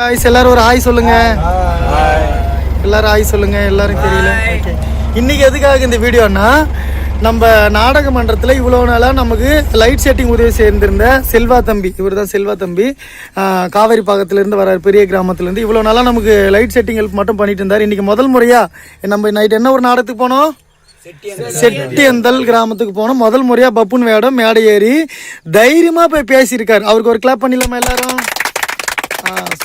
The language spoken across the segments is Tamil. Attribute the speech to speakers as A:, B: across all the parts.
A: ஹாய்ஸ் எல்லாரும் ஒரு ஹாய் சொல்லுங்க. எல்லாரும் ஹாய் சொல்லுங்க. எல்லாரும் தெரியல. ஓகே இன்னைக்கு எதுக்காக இந்த வீடியோனா நம்ம நாடக மன்றத்தில் இவ்வளோ நாளாக நமக்கு லைட் செட்டிங் உதவி சேர்ந்திருந்த செல்வா தம்பி இவர் தான் செல்வா தம்பி காவேரி பாக்கத்துலேருந்து வர பெரிய கிராமத்துலேருந்து. இவ்வளோ நாளாக நமக்கு லைட் செட்டிங் ஹெல்ப் மட்டும் பண்ணிட்டு இருந்தார். இன்னைக்கு முதல் முறையாக நம்ம நைட் என்ன ஒரு நாடகத்துக்கு போனோம்? செட்டியந்தல். கிராமத்துக்கு போனோம். முதல் முறையாக பப்புன் வேடம் மேடை ஏறி தைரியமாக போய் பேசியிருக்காரு. அவருக்கு ஒரு கிளாப் பண்ணிடலாமா எல்லாரும்?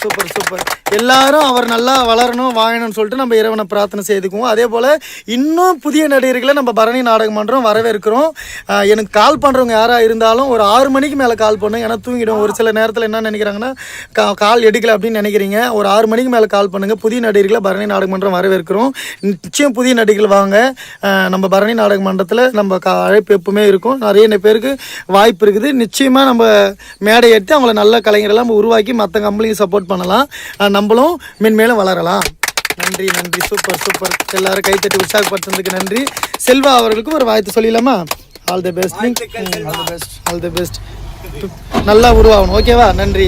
A: Super super. எல்லாரும் அவர் நல்லா வளரணும் வாழணும்னு சொல்லிட்டு நம்ம இறைவனை பிரார்த்தனை செய்துக்குவோம். அதே போல் இன்னும் புதிய நடிகர்களை நம்ம பரணி நாடகம் மன்றம் வரவேற்கிறோம். எனக்கு கால் பண்ணுறவங்க யாராக இருந்தாலும் ஒரு ஆறு மணிக்கு மேலே கால் பண்ணுங்க ஏன்னா தூங்கிடும். ஒரு சில நேரத்தில் என்ன நினைக்கிறாங்கன்னா கா கால் எடுக்கல அப்படின்னு நினைக்கிறீங்க. ஒரு ஆறு மணிக்கு மேலே கால் பண்ணுங்கள் புதிய நடிகர்களை பரணி நாடகம் மன்றம் வரவேற்கிறோம். நிச்சயம் புதிய நடிகர்கள் வாங்க. நம்ம பரணி நாடக மன்றத்தில் நம்ம கா அழைப்பு எப்பவுமே இருக்கும். நிறைய பேருக்கு வாய்ப்பு இருக்குது. நிச்சயமாக நம்ம மேடை எடுத்து அவங்கள நல்ல கலைஞரெல்லாம் நம்ம உருவாக்கி மற்ற கம்பெனிக்கு சப்போர்ட் பண்ணலாம். நம்மளும் மென்மேலும் வளரலாம். நன்றி நன்றி. Super super. எல்லாரும் கைத்தட்டி உற்சாகப்படுத்துறதுக்கு நன்றி. செல்வா அவர்களுக்கும் ஒரு வாழ்த்து சொல்லிடலாமா? All the best all the best all the best நல்லா உருவாகணும். ஓகேவா நன்றி.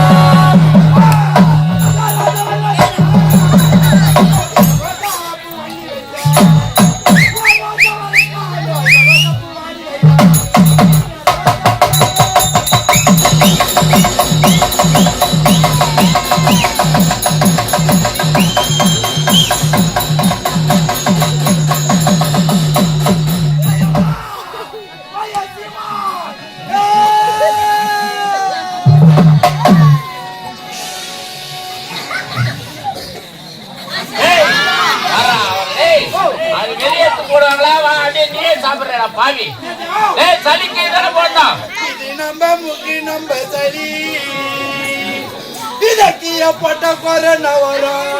B: சாப்பிடுறா பாவி. ஏய் சளிக்கு தானே போட்டோம்
C: நம்ம முக்கி நம்ம சரி இதற்கு எப்பட்ட கொரோனா வரும்.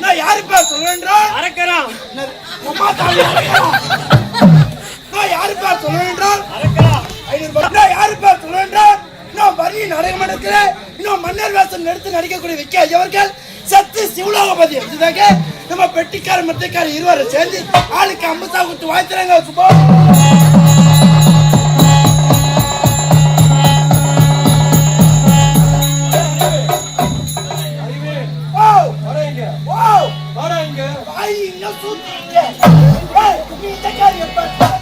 C: நான் யாருப்பா பேர் சொல்லுன்றா? என்னது? அம்மா தாலி நான் யாரு பேர் சொல்லுன்றா? ஐநூறு ரூபாய். நான் யாரு பேர் சொல்லுன்றா? நான் வரி நடைமன்றத்திலே இன்னும் மன்னர் வேஷம் எடுத்து நடிக்கக்கூடிய விக்கி ஐயவர்கள் சத்து சிவலோகபதி இதுதாங்க நம்ம பெட்டிக்கார மத்தியக்கார இருவரை சேர்ந்து ஆளுக்கு அம்பத்தா குத்து வாழ்த்துறாங்க Subha Ay, no sutiste! Hey, mi te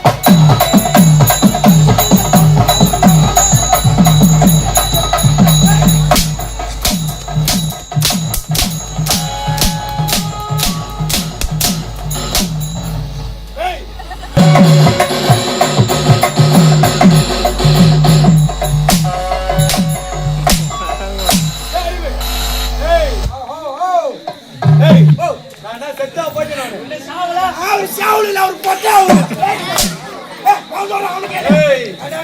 C: அட.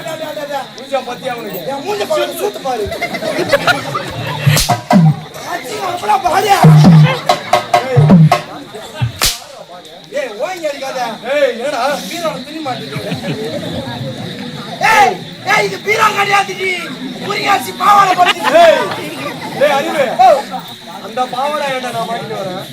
C: என் மூஞ்ச பாரு, பாரு.
D: ஏய் ஓங்கி அடிக்காத.
E: ஏய் என்னடா?
D: பீரோல துணி மாட்டிட்டு. ஏய் ஏய் இது பீரோ கிடையாதுடி புரியாசி பாவாடை போட்டு
E: ஏய் அறிவு அந்த பாவாடை என்ன நான் மாட்டிட்டு வரேன்?